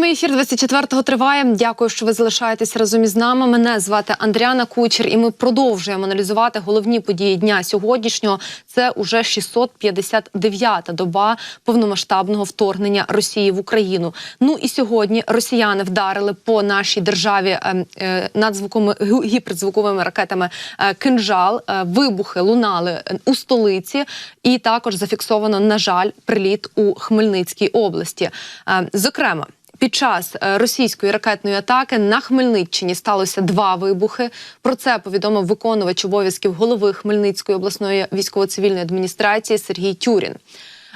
Прямий ефір 24-го триває. Дякую, що ви залишаєтесь разом із нами. Мене звати Андріана Кучер, і ми продовжуємо аналізувати головні події дня сьогоднішнього. Це уже 659-та доба повномасштабного вторгнення Росії в Україну. Ну і сьогодні росіяни вдарили по нашій державі е, е, надзвуковими гіперзвуковими ракетами е, кинжал. Е, вибухи лунали у столиці, і також зафіксовано, на жаль, приліт у Хмельницькій області. Е, Зокрема. Під час е, російської ракетної атаки на Хмельниччині сталося два вибухи. Про це повідомив виконувач обов'язків голови Хмельницької обласної військово-цивільної адміністрації Сергій Тюрін.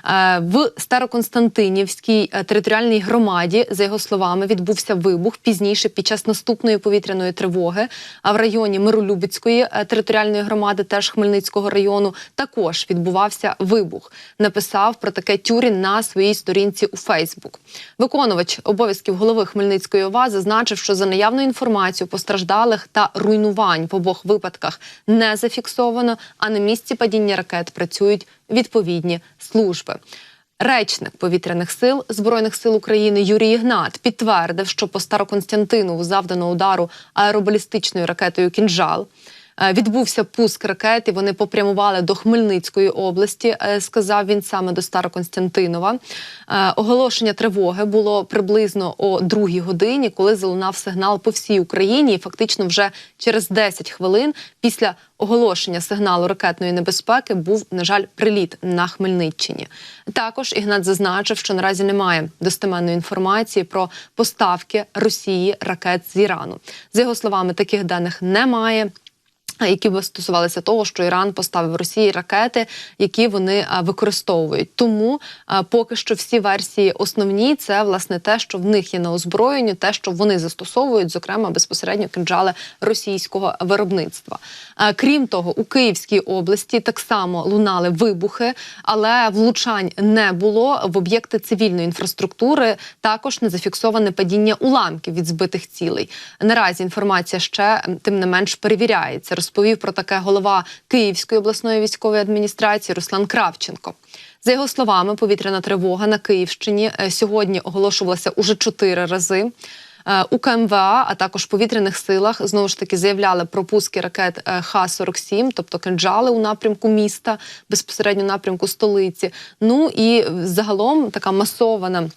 Е, В Староконстантинівській е, територіальній громаді, за його словами, відбувся вибух пізніше під час наступної повітряної тривоги. А в районі Миролюбицької е, територіальної громади, теж Хмельницького району, також відбувався вибух. Написав про таке Тюрін на своїй сторінці у Фейсбук. Виконувач обов'язків голови Хмельницької ОВА зазначив, що за наявною інформацією постраждалих та руйнувань в обох випадках не зафіксовано, а на місці падіння ракет працюють відповідні служби. Речник повітряних сил збройних сил України Юрій Ігнат підтвердив, що по Староконстянтинову завдано удару аеробалістичною ракетою Кінжал. Е, Відбувся пуск ракет, і вони попрямували до Хмельницької області. е, Сказав він саме до Староконстянтинова. Е, Оголошення тривоги було приблизно о другій годині, коли залунав сигнал по всій Україні. І фактично вже через 10 хвилин після оголошення сигналу ракетної небезпеки був, на жаль, приліт на Хмельниччині. Також Ігнат зазначив, що наразі немає достеменної інформації про поставки Росії ракет з Ірану. За його словами, таких даних немає. Які би стосувалися того, що Іран поставив Росії ракети, які вони використовують. Тому поки що всі версії основні це власне те, що в них є на озброєнні, те, що вони застосовують, зокрема безпосередньо кинджали російського виробництва. Крім того, у Київській області так само лунали вибухи, але влучань не було в об'єкти цивільної інфраструктури. Також не зафіксоване падіння уламків від збитих цілей. Наразі інформація ще тим не менш перевіряється. Розповів про таке голова Київської обласної військової адміністрації Руслан Кравченко. За його словами, повітряна тривога на Київщині е, сьогодні оголошувалася уже чотири рази. Е, У КМВА, а також повітряних силах знову ж таки заявляли про пуски ракет е, Х-47, тобто кинджали у напрямку міста, безпосередньо напрямку столиці. Ну і загалом така масована.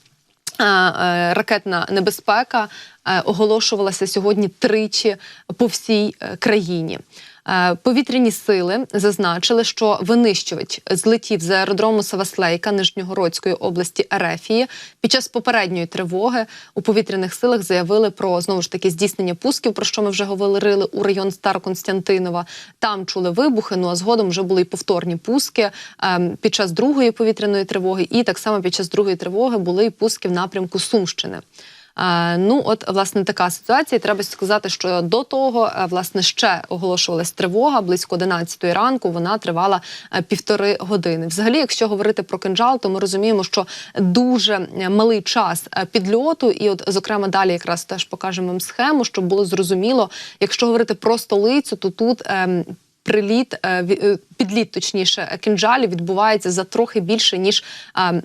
Е, Ракетна небезпека е, оголошувалася сьогодні тричі по всій е, країні. Е, Повітряні сили зазначили, що винищувач злетів з аеродрому Саваслейка Нижньогородської області Ерефії. Під час попередньої тривоги у повітряних силах заявили про знову ж таки здійснення пусків, про що ми вже говорили у район Староконстянтинова. Там чули вибухи. Ну а згодом вже були й повторні пуски ем, під час другої повітряної тривоги, і так само під час другої тривоги були й пуски в напрямку Сумщини. Ну, от власне така ситуація. Треба сказати, що до того е, власне ще оголошувалась тривога близько 11 ранку. Вона тривала е, півтори години. Взагалі, якщо говорити про кинджал, то ми розуміємо, що дуже е, малий час підльоту, і от зокрема далі якраз теж покажемо схему, щоб було зрозуміло, якщо говорити про столицю, то тут. ем, Приліт е, е, підліт, точніше, кінжалів відбувається за трохи більше ніж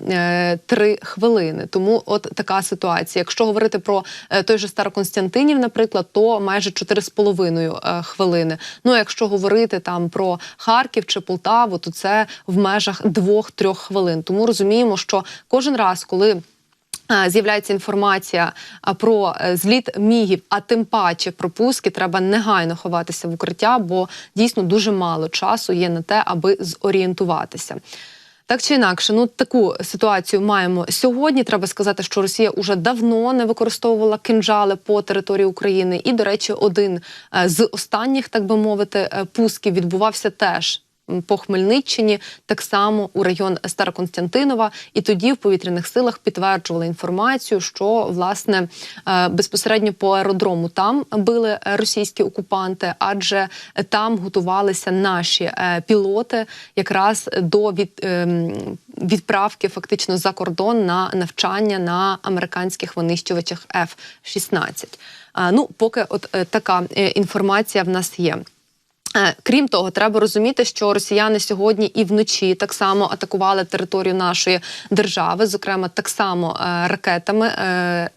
е, три хвилини. Тому от така ситуація. Якщо говорити про той же Староконстянтинів, наприклад, то майже 4,5 е, хвилини. Ну а якщо говорити там про Харків чи Полтаву, то це в межах 2-3 хвилин. Тому розуміємо, що кожен раз, коли З'являється інформація про е, зліт мігів, а тим паче про пуски, треба негайно ховатися в укриття, бо дійсно дуже мало часу є на те, аби зорієнтуватися. Так чи інакше, ну таку ситуацію маємо сьогодні. Треба сказати, що Росія уже давно не використовувала кинджали по території України. І, до речі, один е, з останніх, так би мовити, е, пусків відбувався теж. По Хмельниччині так само у район Староконстянтинова, і тоді в повітряних силах підтверджували інформацію, що власне е, безпосередньо по аеродрому там били е, російські окупанти, адже там готувалися наші е, пілоти якраз до від, ем, відправки фактично за кордон на навчання на американських винищувачах F-16. Е, Ну, поки от е, така е, інформація в нас є. Е, Крім того, треба розуміти, що росіяни сьогодні і вночі так само атакували територію нашої держави, зокрема так само е, ракетами е,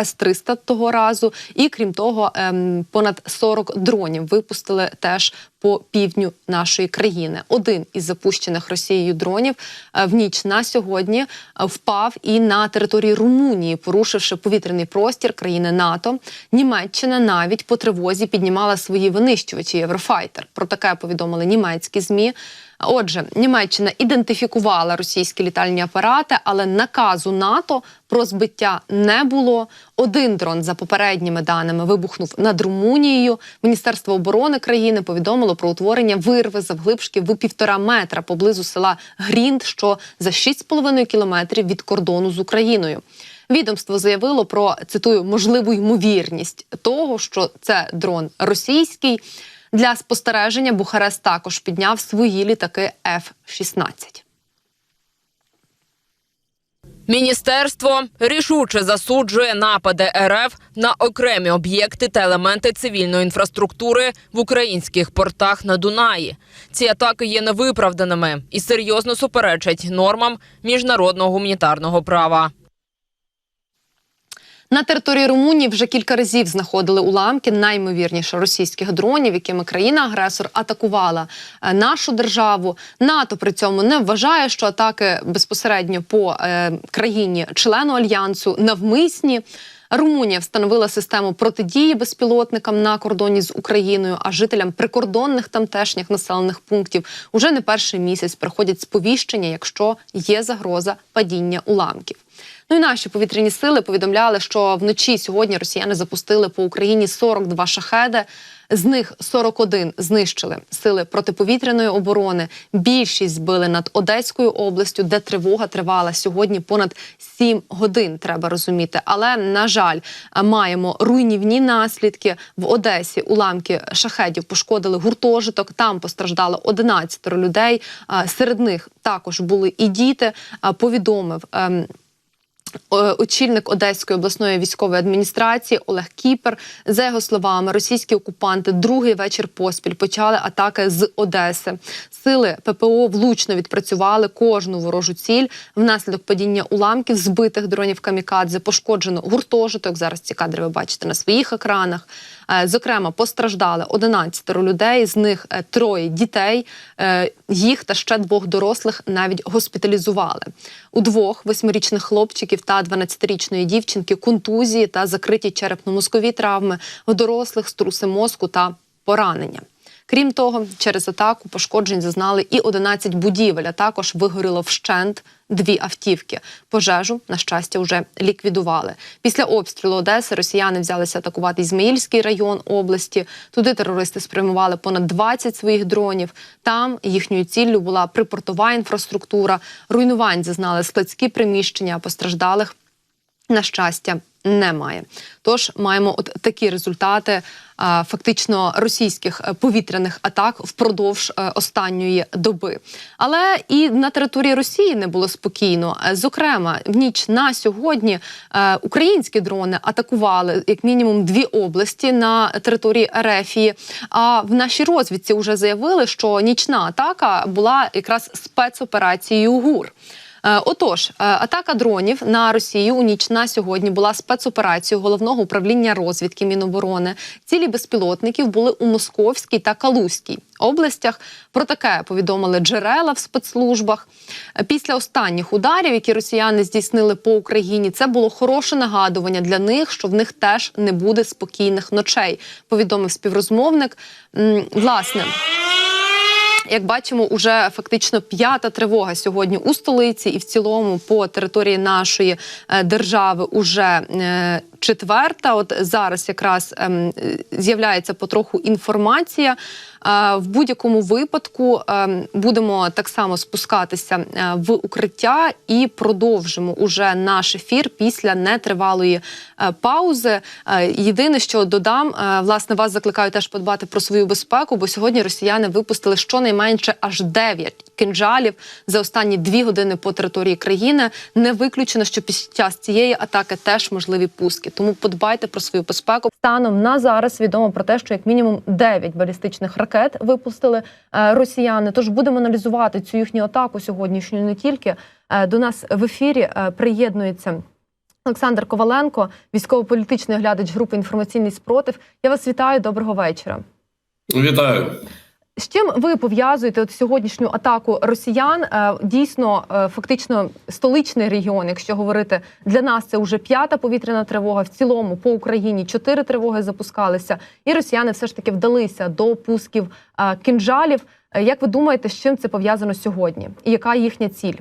С-300 того разу. І крім того, ем, понад 40 дронів випустили теж по півдню нашої країни. Один із запущених Росією дронів е, в ніч на сьогодні е, впав і на території Румунії, порушивши повітряний простір країни НАТО. Німеччина навіть по тривозі піднімала свої винищувачі Єврофайтер. Про таке повідомили німецькі змі. Отже, Німеччина ідентифікувала російські літальні апарати, але наказу НАТО про збиття не було. Один дрон, за попередніми даними, вибухнув над Румунією. Міністерство оборони країни повідомило про утворення вирви завглибшки в півтора метра поблизу села Грінд, що за 6,5 кілометрів від кордону з Україною. Відомство заявило про цитую можливу ймовірність того, що це дрон російський. Для спостереження Бухарест також підняв свої літаки F-16. Міністерство рішуче засуджує напади РФ на окремі об'єкти та елементи цивільної інфраструктури в українських портах на Дунаї. Ці атаки є невиправданими і серйозно суперечать нормам міжнародного гуманітарного права. На території Румунії вже кілька разів знаходили уламки, наймовірніше російських дронів, якими країна-агресор атакувала е, нашу державу. НАТО при цьому не вважає, що атаки безпосередньо по е, країні члену альянсу навмисні. Румунія встановила систему протидії безпілотникам на кордоні з Україною, а жителям прикордонних тамтешніх населених пунктів уже не перший місяць приходять сповіщення, якщо є загроза падіння уламків. Ну і наші повітряні сили повідомляли, що вночі сьогодні росіяни запустили по Україні 42 шахеди. З них 41 знищили сили протиповітряної оборони. Більшість збили над Одеською областю, де тривога тривала сьогодні понад 7 годин. Треба розуміти. Але на жаль, маємо руйнівні наслідки в Одесі. Уламки шахедів пошкодили гуртожиток. Там постраждало 11 людей. Серед них також були і діти. Повідомив. Е, очільник Одеської обласної військової адміністрації Олег Кіпер. За його словами, російські окупанти другий вечір поспіль почали атаки з Одеси. Сили ППО влучно відпрацювали кожну ворожу ціль. Внаслідок падіння уламків збитих дронів камікадзе пошкоджено гуртожиток. Зараз ці кадри ви бачите на своїх екранах. Е, Зокрема, постраждали 11 людей, з них е, троє дітей. Е, Їх та ще двох дорослих навіть госпіталізували. У двох восьмирічних хлопчиків та 12-річної дівчинки контузії та закриті черепно-мозкові травми, у дорослих струси мозку та поранення. Крім того, через атаку пошкоджень зазнали і 11 будівель, а також вигоріло вщент дві автівки. Пожежу, на щастя, вже ліквідували. Після обстрілу Одеси росіяни взялися атакувати Ізмаїльський район області. Туди терористи спрямували понад 20 своїх дронів. Там їхньою ціллю була припортова інфраструктура. Руйнувань зазнали складські приміщення, постраждалих на щастя, немає. Тож маємо от такі результати фактично російських е, повітряних атак впродовж е, останньої доби. Але і на території Росії не було спокійно. Е, Зокрема, в ніч на сьогодні е, українські дрони атакували як мінімум дві області на території Ерефії. А в нашій розвідці вже заявили, що нічна атака була якраз спецоперацією ГУР. Е, Отож, е, атака дронів на Росію у ніч на сьогодні була спецоперацією головного управління розвідки Міноборони. Цілі безпілотників були у Московській та Калузькій областях. Про таке повідомили джерела в спецслужбах. Е, Після останніх ударів, які росіяни здійснили по Україні, це було хороше нагадування для них, що в них теж не буде спокійних ночей. Повідомив співрозмовник. Власне. Як бачимо, уже фактично п'ята тривога сьогодні у столиці і в цілому по території нашої е, держави уже е, четверта. От зараз якраз ем, е, з'являється потроху інформація. Е, В будь-якому випадку ем, будемо так само спускатися е, в укриття і продовжимо уже наш ефір після нетривалої е, паузи. Е, Єдине, що додам, е, власне, вас закликаю теж подбати про свою безпеку, бо сьогодні росіяни випустили щонайменше аж 9 кинджалів за останні дві години по території країни. Не виключено, що під час цієї атаки теж можливі пуски. Безпеки. Тому подбайте про свою безпеку. Станом на зараз відомо про те, що як мінімум 9 балістичних ракет випустили е, росіяни. Тож будемо аналізувати цю їхню атаку сьогоднішню не тільки Е, до нас в ефірі е, приєднується. Олександр Коваленко, військово-політичний оглядач групи інформаційний спротив. Я вас вітаю. Доброго вечора. Вітаю. З чим ви пов'язуєте от сьогоднішню атаку росіян? Е, Дійсно, е, фактично, столичний регіон, якщо говорити для нас, це вже п'ята повітряна тривога. В цілому по Україні чотири тривоги запускалися, і росіяни все ж таки вдалися до пусків е, кінжалів. Як ви думаєте, з чим це пов'язано сьогодні? І яка їхня ціль?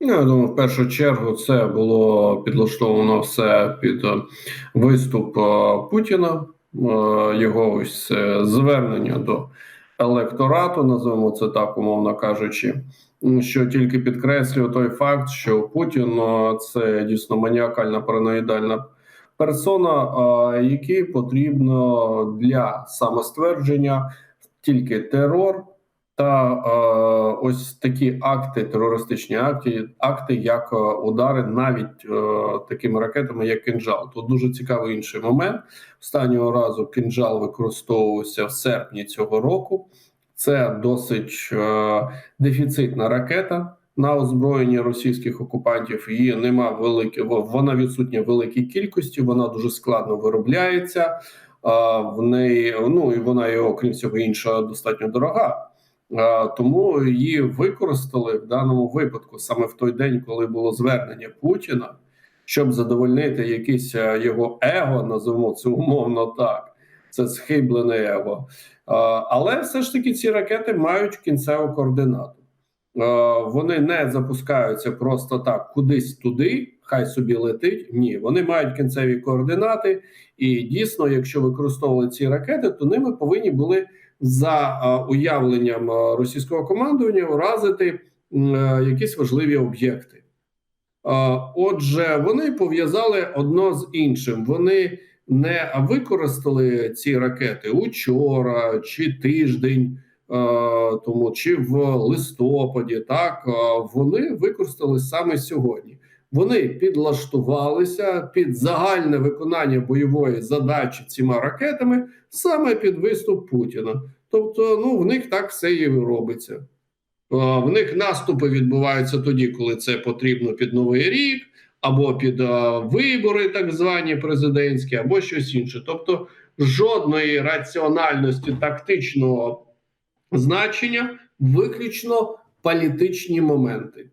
Ну, я думаю, в першу чергу це було підлаштовано все під виступ Путіна, його ось звернення до електорату, називаємо це так, умовно кажучи, що тільки підкреслює той факт, що Путін це дійсно маніакальна параноїдальна персона, який потрібно для самоствердження тільки терор. Та е, ось такі акти, терористичні акти, акти, як е, удари, навіть е, такими ракетами, як кинжал. Тут дуже цікавий інший момент. Останнього разу кинжал використовувався в серпні цього року. Це досить е, дефіцитна ракета на озброєнні російських окупантів. Її нема великі, вона відсутня в великій кількості. Вона дуже складно виробляється. А в неї ну і вона і окрім цього інша достатньо дорога. А, Тому її використали в даному випадку саме в той день, коли було звернення Путіна, щоб задовольнити якесь е, його его, називаємо це умовно так. Це схиблене его. Але все ж таки ці ракети мають кінцеву координату. Вони не запускаються просто так, кудись туди, хай собі летить. Ні, вони мають кінцеві координати, і дійсно, якщо використовували ці ракети, то ними повинні були за е, уявленням е, російського командування уразити м, е, якісь важливі об'єкти. Отже, вони пов'язали одно з іншим. Вони не використали ці ракети учора чи тиждень тому, чи в листопаді. Так вони використали саме сьогодні. Вони підлаштувалися під загальне виконання бойової задачі цими ракетами саме під виступ Путіна. Тобто, ну в них так все і робиться. В них наступи відбуваються тоді, коли це потрібно під новий рік, або під е, вибори, так звані президентські, або щось інше. Тобто, жодної раціональності тактичного значення, виключно політичні моменти.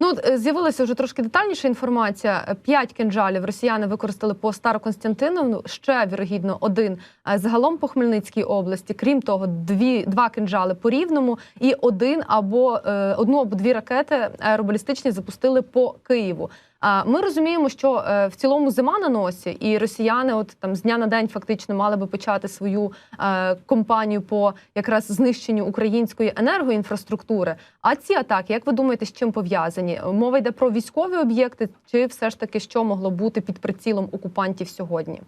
Ну, е, з'явилася вже трошки детальніша інформація. Е, П'ять кинджалів росіяни використали по Староконстантиновну, ще вірогідно один е, загалом по Хмельницькій області. Крім того, дві два кинджали по рівному і один або одну або дві ракети аеробалістичні запустили по Києву. Ми розуміємо, що е, в цілому зима на носі, і росіяни, от там з дня на день, фактично мали би почати свою е, кампанію по якраз знищенню української енергоінфраструктури. А ці атаки, як ви думаєте, з чим пов'язані? Мова йде про військові об'єкти, чи все ж таки що могло бути під прицілом окупантів сьогодні?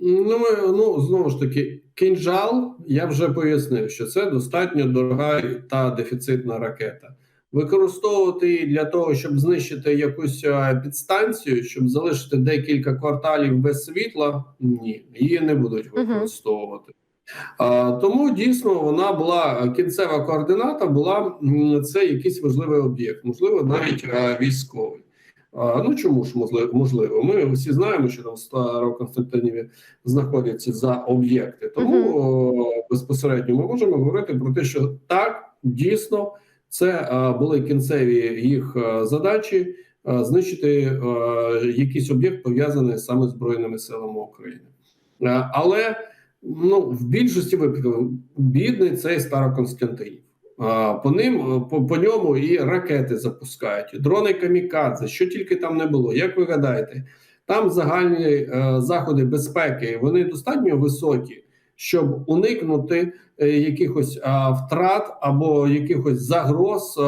Ну, ну знову ж таки, кинжал, я вже пояснив, що це достатньо дорога та дефіцитна ракета. Використовувати її для того, щоб знищити якусь е, підстанцію, щоб залишити декілька кварталів без світла, ні, її не будуть використовувати. А, тому дійсно вона була кінцева координата, була це якийсь важливий об'єкт, можливо, навіть е, військовий. А, ну чому ж можливо? Ми всі знаємо, що там в Староконстантиніві знаходяться за об'єкти. Тому о, безпосередньо ми можемо говорити про те, що так дійсно це е, були кінцеві їх е, задачі е, знищити якийсь об'єкт пов'язаний саме з збройними силами України. Але ну в більшості випадків бідний цей Староконстантинів. По ним по, по ньому і ракети запускають, і дрони камікадзе, що тільки там не було. Як ви гадаєте, там загальні е, заходи безпеки вони достатньо високі, щоб уникнути е, якихось втрат або якихось загроз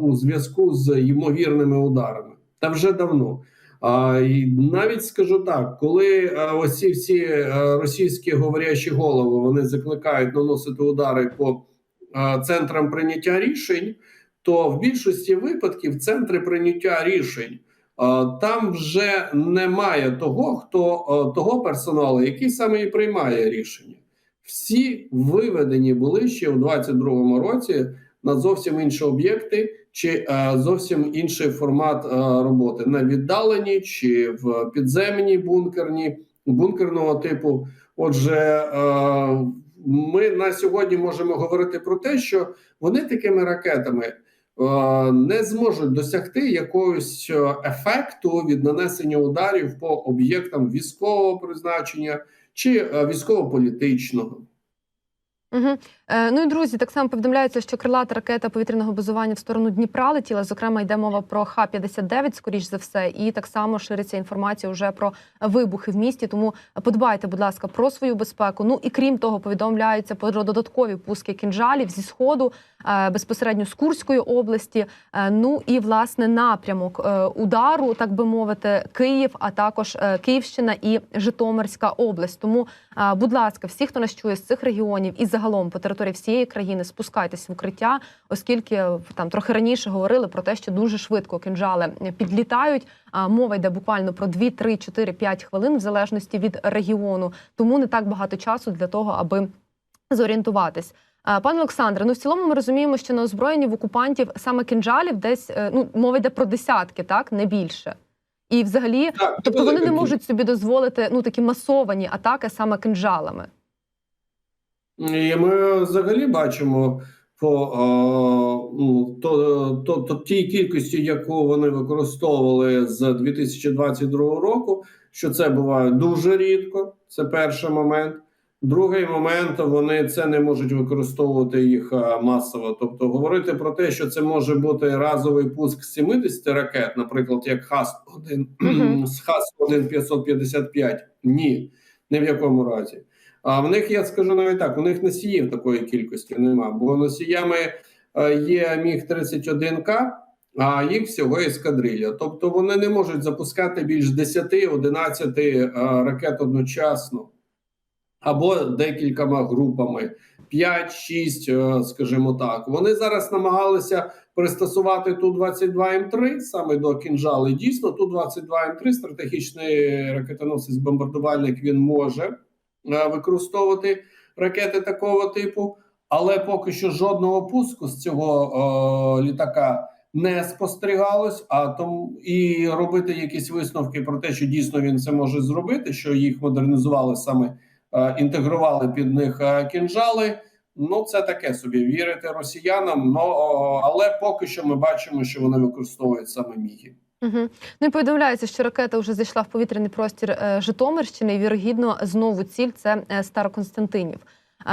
у зв'язку з ймовірними ударами. Та вже давно. А, і навіть скажу так, коли ось всі російські говорячі голови вони закликають наносити удари по центрам прийняття рішень, то в більшості випадків центри прийняття рішень там вже немає того, хто того персоналу, який саме і приймає рішення. Всі виведені були ще у 22-му році на зовсім інші об'єкти чи е, зовсім інший формат е, роботи на віддалені чи в підземній бункерні бункерного типу. Отже, е, ми на сьогодні можемо говорити про те, що вони такими ракетами е, не зможуть досягти якогось е, ефекту від нанесення ударів по об'єктам військового призначення чи е, військово-політичного. Угу. Е, ну і друзі, так само повідомляється, що крилата ракета повітряного базування в сторону Дніпра летіла. Зокрема, йде мова про Х-59, скоріш за все, і так само шириться інформація вже про вибухи в місті. Тому подбайте, будь ласка, про свою безпеку. Ну і крім того, повідомляються про додаткові пуски кінжалів зі сходу е, безпосередньо з Курської області. Е, ну і власне напрямок удару, так би мовити, Київ, а також Київщина і Житомирська область. Тому, будь ласка, всі, хто нас чує з цих регіонів і загалом по всієї країни, спускайтесь в укриття, оскільки е, там трохи раніше говорили про те, що дуже швидко кинжали підлітають. А мова йде буквально про 2, 3, 4, 5 хвилин в залежності від регіону. Тому не так багато часу для того, аби зорієнтуватись. Е, Пане Олександре, ну в цілому ми розуміємо, що на озброєнні в окупантів саме кинжалів десь е, ну мова йде про десятки, так не більше. І взагалі, Так, тобто вони не можуть собі дозволити ну такі масовані атаки саме кинжалами. І ми взагалі бачимо по ну, то, то, то тій кількості, яку вони використовували з 2022 року, що це буває дуже рідко. Це перший момент. Другий момент вони це не можуть використовувати їх масово. Тобто, говорити про те, що це може бути разовий пуск з 70 ракет, наприклад, як ХАС-1 з ХАС-1 555, ні, ні в якому разі. А в них я скажу навіть так: у них носіїв такої кількості нема, бо носіями е, є міг 31 к а їх всього ескадрилья. Тобто вони не можуть запускати більш 10-11 е, ракет одночасно або декількома групами. 5-6, е, скажімо так. Вони зараз намагалися пристосувати ту 22 М3 саме до кінжали. Дійсно, ту 22 М3 стратегічний ракетоносець бомбардувальник він може використовувати ракети такого типу, але поки що жодного пуску з цього е, літака не спостерігалось. А тому і робити якісь висновки про те, що дійсно він це може зробити, що їх модернізували саме, е, інтегрували під них е, кінжали. Ну, це таке собі вірити росіянам. Ну але поки що ми бачимо, що вони використовують саме міги. Угу. Ну і повідомляється, що ракета вже зайшла в повітряний простір е, Житомирщини. і, Вірогідно, знову ціль це е, Староконстантинів.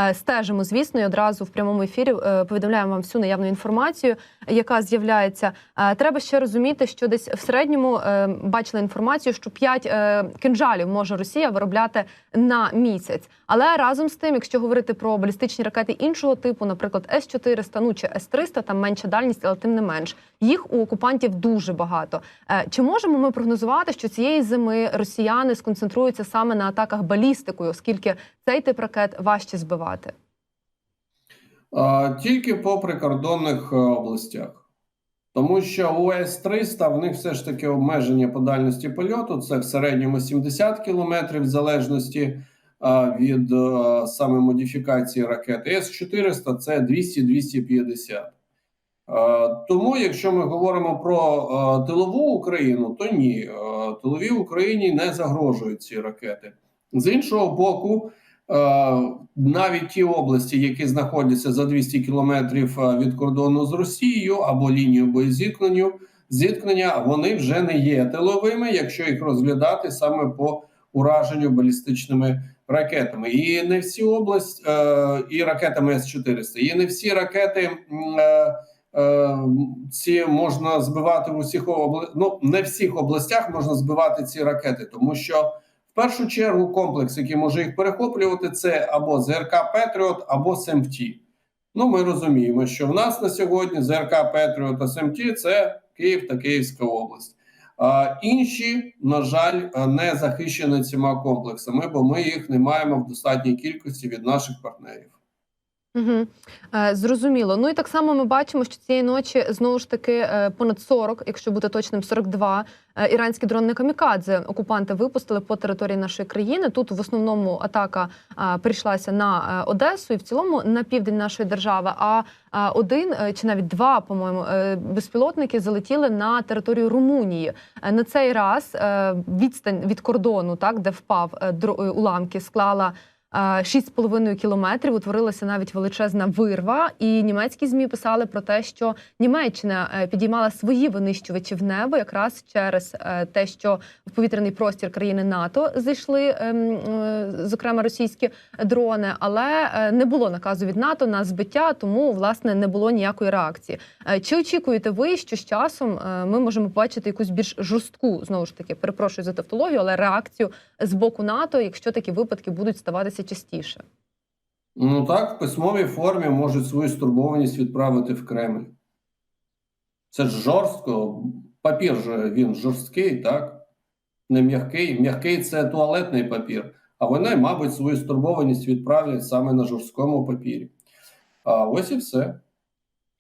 Е, Стежимо, звісно, і одразу в прямому ефірі повідомляємо вам всю наявну інформацію, яка з'являється. Треба ще розуміти, що десь в середньому бачили інформацію, що 5 е, кинжалів може Росія виробляти на місяць. Але разом з тим, якщо говорити про балістичні ракети іншого типу, наприклад, С-400, ну чи С-300, там менша дальність, але тим не менш, їх у окупантів дуже багато. Е, Чи можемо ми прогнозувати, що цієї зими росіяни сконцентруються саме на атаках балістикою, оскільки цей тип ракет важче збивати? Тільки по прикордонних е, областях. Тому що у С-300 в них все ж таки обмеження по дальності польоту. Це в середньому 70 кілометрів в залежності від саме модифікації ракети. С-400 це 200-250. Тому, якщо ми говоримо про тилову Україну, то ні, тиловій Україні не загрожують ці ракети. З іншого боку, навіть ті області, які знаходяться за 200 кілометрів від кордону з Росією або лінією боєзіткнення, зіткнення, вони вже не є тиловими, якщо їх розглядати саме по ураженню балістичними ракетами. І не всі області е, і ракетами С-400, і не всі ракети. Ці можна збивати в усіх областях, ну не всіх областях можна збивати ці ракети, тому що в першу чергу комплекс, який може їх перехоплювати, це або ЗРК Петріот, або СМТ. Ну, ми розуміємо, що в нас на сьогодні ЗРК Петріот та СМТ це Київ та Київська область. Інші, на жаль, не захищені цими комплексами, бо ми їх не маємо в достатній кількості від наших партнерів. Угу. Зрозуміло. Ну і так само ми бачимо, що цієї ночі знову ж таки е, понад 40, якщо бути точним, 42 е, іранські дрони камікадзе окупанти випустили по території нашої країни. Тут в основному атака прийшлася на Одесу і в цілому на південь нашої держави. А один чи навіть два, по-моєму, безпілотники залетіли на територію Румунії. На цей раз відстань від кордону, так де впав уламки, склала. Е, 6,5 кілометрів утворилася навіть величезна вирва, і німецькі змі писали про те, що Німеччина е, підіймала свої винищувачі в небо якраз через е, те, що в повітряний простір країни НАТО зайшли, ем, е, зокрема російські дрони, але не було наказу від НАТО на збиття, тому власне не було ніякої реакції. Чи очікуєте ви, що з часом ми можемо побачити якусь більш жорстку, знову ж таки, перепрошую за тавтологію, але реакцію з боку НАТО, якщо такі випадки будуть ставатися частіше? Ну так, в письмовій формі можуть свою стурбованість відправити в Кремль. Це ж жорстко. Папір же він жорсткий, так? Не м'який. М'який це туалетний папір. А вони, мабуть, свою стурбованість відправлять саме на жорсткому папірі. А ось і все.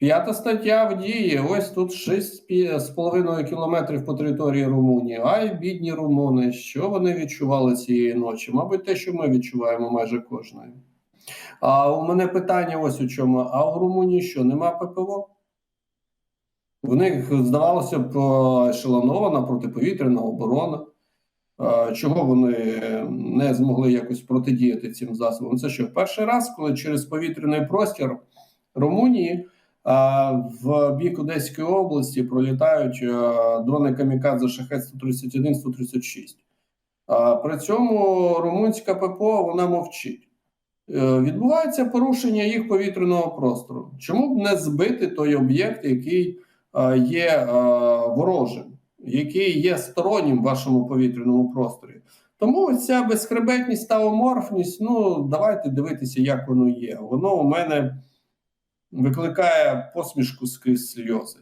П'ята стаття в дії. Ось тут 6,5 кілометрів по території Румунії. Ай, бідні румуни, що вони відчували цієї ночі? Мабуть, те, що ми відчуваємо майже кожної. А у мене питання ось у чому: а у Румунії що, нема ППО? В них здавалося б ешелонована протиповітряна оборона. Чого вони не змогли якось протидіяти цим засобам? Це що перший раз, коли через повітряний простір Румунії в бік Одеської області пролітають е, дрони камікадзе шахет 131 136 При цьому румунська ППО вона мовчить. Е, Відбувається порушення їх повітряного простору. Чому б не збити той об'єкт, який е, є ворожим, який є стороннім в вашому повітряному просторі? Тому ця безхребетність та оморфність, ну давайте дивитися, як воно є. Воно у мене викликає посмішку скрізь сльози.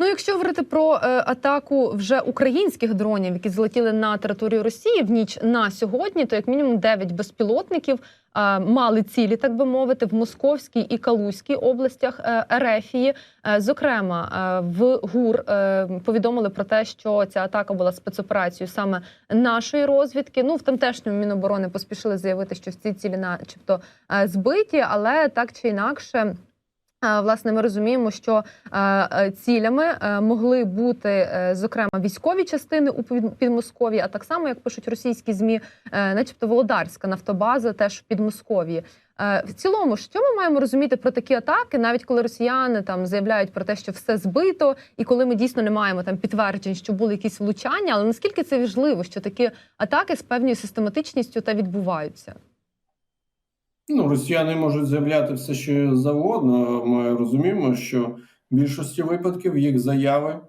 Ну, якщо говорити про е, атаку вже українських дронів, які злетіли на територію Росії в ніч на сьогодні, то як мінімум 9 безпілотників е, мали цілі, так би мовити, в Московській і Калузькій областях е, Ерефії. Е, зокрема, е, в ГУР е, повідомили про те, що ця атака була спецоперацією саме нашої розвідки. Ну в тамтешньому міноборони поспішили заявити, що ці цілі, начебто, е, збиті, але так чи інакше. Власне, ми розуміємо, що е, цілями е, могли бути е, зокрема військові частини у Під- Підмосков'ї, а так само, як пишуть російські змі, начебто Володарська нафтобаза теж в Підмосков'ї. В цілому, що ми маємо розуміти про такі атаки, навіть коли росіяни там заявляють про те, що все збито, і коли ми дійсно не маємо там підтверджень, що були якісь влучання, але наскільки це важливо, що такі атаки з певною систематичністю та відбуваються? Ну, росіяни можуть заявляти все, що завгодно. Ми розуміємо, що в більшості випадків їх заяви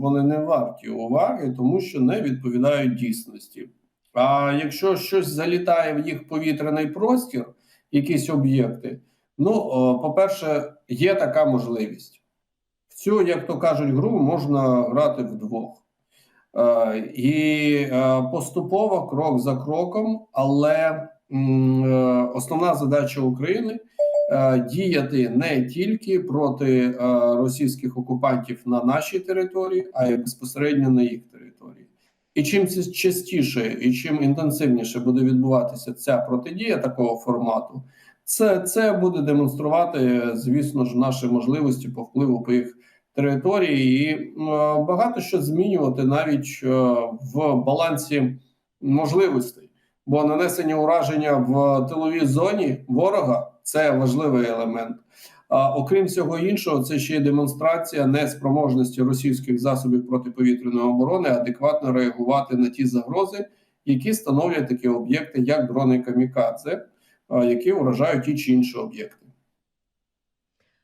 вони не варті уваги, тому що не відповідають дійсності. А якщо щось залітає в їх повітряний простір, якісь об'єкти, ну, по-перше, є така можливість. В цю, як то кажуть, гру можна грати вдвох. Е, і е, поступово, крок за кроком, але основна задача України е, діяти не тільки проти е, російських окупантів на нашій території, а й безпосередньо на їх території. І чим частіше і чим інтенсивніше буде відбуватися ця протидія такого формату, це, це буде демонструвати, звісно ж, наші можливості по впливу по їх території і е, багато що змінювати навіть е, в балансі можливостей. Бо нанесення ураження в тиловій зоні ворога це важливий елемент. А окрім всього іншого, це ще й демонстрація неспроможності російських засобів протиповітряної оборони адекватно реагувати на ті загрози, які становлять такі об'єкти, як дрони камікадзе, які вражають ті чи інші об'єкти.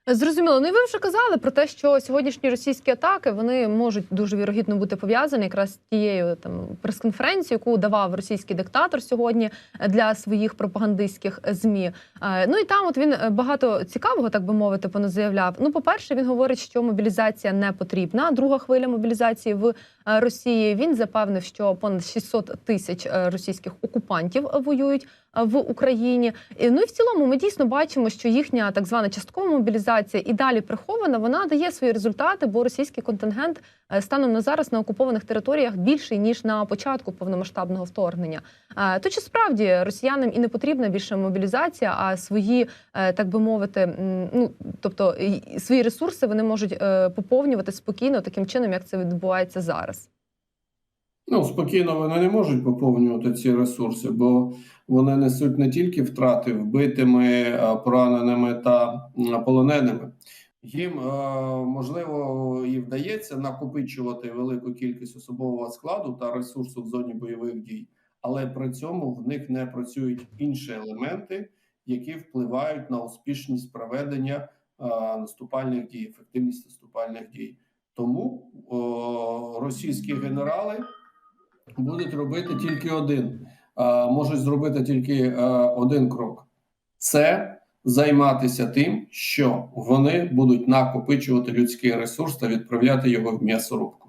Зрозуміло. Ну і ви вже казали про те, що сьогоднішні російські атаки вони можуть дуже вірогідно бути пов'язані якраз з тією там прес-конференцією, яку давав російський диктатор сьогодні для своїх пропагандистських змі. Е, Ну і там, от він е, багато цікавого, так би мовити, поназаявляв. Ну, по-перше, він говорить, що мобілізація не потрібна. Друга хвиля мобілізації в е, Росії. Він запевнив, що понад 600 тисяч е, російських окупантів воюють е, в Україні. Ну і в цілому ми дійсно бачимо, що їхня так звана часткова мобілізація і далі прихована. Вона дає свої результати, бо російський контингент е, станом на зараз на окупованих територіях більший ніж на початку повномасштабного вторгнення. Е, То чи справді росіянам і не потрібна більше мобілізація, а свої, е, так би мовити, ну тобто свої ресурси вони можуть е, поповнювати спокійно таким чином, як це відбувається зараз. Ну, спокійно вони не можуть поповнювати ці ресурси, бо вони несуть не тільки втрати вбитими, пораненими та полоненими. Їм е, можливо і вдається накопичувати велику кількість особового складу та ресурсу в зоні бойових дій, але при цьому в них не працюють інші елементи, які впливають на успішність проведення е, наступальних дій, ефективність наступальних дій. Тому о, російські генерали будуть робити тільки один, можуть зробити тільки е, один крок: це займатися тим, що вони будуть накопичувати людський ресурс та відправляти його в м'ясорубку.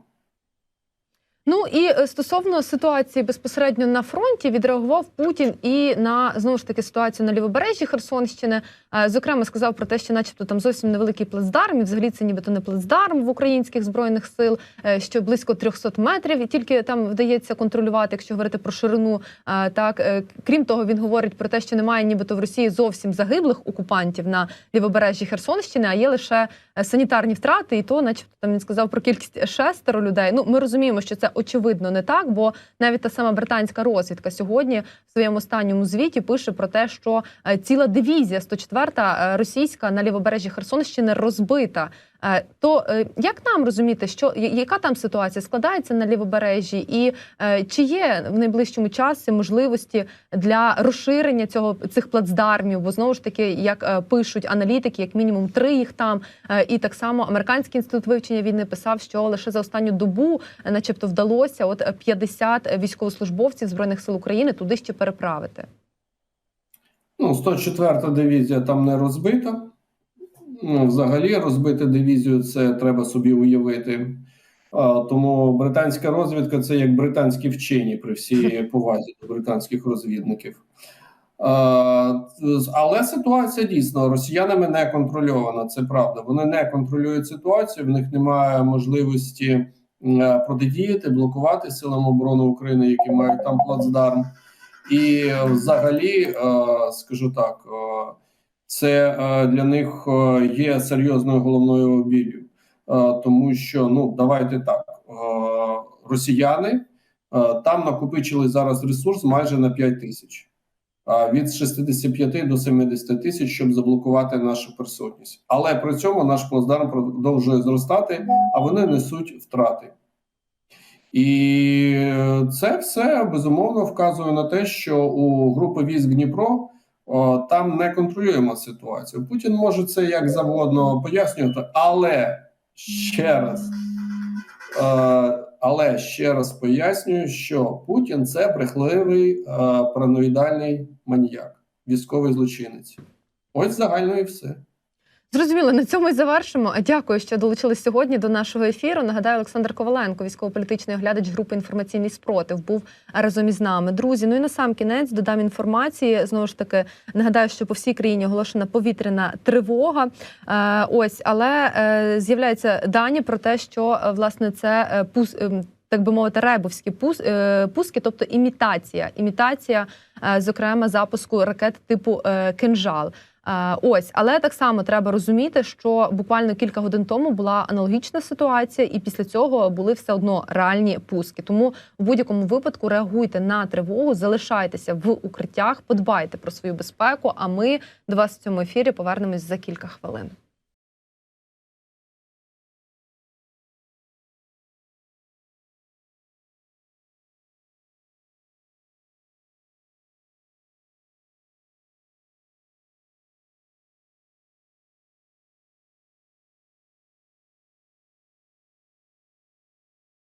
Ну і е, стосовно ситуації безпосередньо на фронті відреагував Путін і на знову ж таки ситуацію на лівобережжі Херсонщини. Е, Зокрема, сказав про те, що, начебто, там зовсім невеликий плацдарм, і взагалі це нібито не плацдарм в українських збройних сил, е, що близько 300 метрів, і тільки там вдається контролювати, якщо говорити про ширину. Так крім того, він говорить про те, що немає нібито в Росії зовсім загиблих окупантів на лівобережжі Херсонщини, а є лише санітарні втрати, і то, начебто, там він сказав про кількість шестеро людей. Ну, ми розуміємо, що це очевидно не так, бо навіть та сама британська розвідка сьогодні в своєму останньому звіті пише про те, що е, ціла дивізія 104-та е, російська на лівобережжі Херсонщини розбита. Е, То е, як нам розуміти, що яка там ситуація складається на лівобережжі, і е, чи є в найближчому часі можливості для розширення цього цих плацдармів? Бо знову ж таки, як пишуть аналітики, як мінімум три їх там, і так само американський інститут вивчення війни писав, що лише за останню добу, начебто, вдалося от е, 50 військовослужбовців збройних сил України туди ще переправити. Ну, 104-та дивізія там не розбита. Ну, взагалі, розбити дивізію це треба собі уявити. А, тому британська розвідка це як британські вчені при всій повазі до британських розвідників. А, але ситуація дійсно росіянами не контрольована. Це правда. Вони не контролюють ситуацію, в них немає можливості е, протидіяти, блокувати силам оборони України, які мають там плацдарм. І взагалі, е, скажу так, е, це е, для них е, є серйозною головною біллю, Е, тому що ну давайте так, росіяни там накопичили зараз ресурс майже на 5 тисяч. Від 65 до 70 тисяч, щоб заблокувати нашу присутність, але при цьому наш плацдарм продовжує зростати, а вони несуть втрати. І це все безумовно вказує на те, що у групи військ Дніпро там не контролюємо ситуацію. Путін може це як завгодно пояснювати, але ще раз, е, але ще раз пояснюю, що Путін це брехливий е, параноїдальний маніяк, військовий злочинець. Ось загально і все. Зрозуміло, на цьому і завершимо. Дякую, що долучились сьогодні до нашого ефіру. Нагадаю, Олександр Коваленко, військово-політичний оглядач групи інформаційний спротив, був разом із нами. Друзі, ну і на сам кінець додам інформації. Знову ж таки, нагадаю, що по всій країні оголошена повітряна тривога. Е, ось, але е, з'являються дані про те, що е, власне це пус. ем, Так би мовити, ребовські пус, пуски, тобто імітація, імітація, зокрема, запуску ракет типу кинжал. Е, Ось, але так само треба розуміти, що буквально кілька годин тому була аналогічна ситуація, і після цього були все одно реальні пуски. Тому в будь-якому випадку реагуйте на тривогу, залишайтеся в укриттях, подбайте про свою безпеку. А ми до вас в цьому ефірі повернемось за кілька хвилин.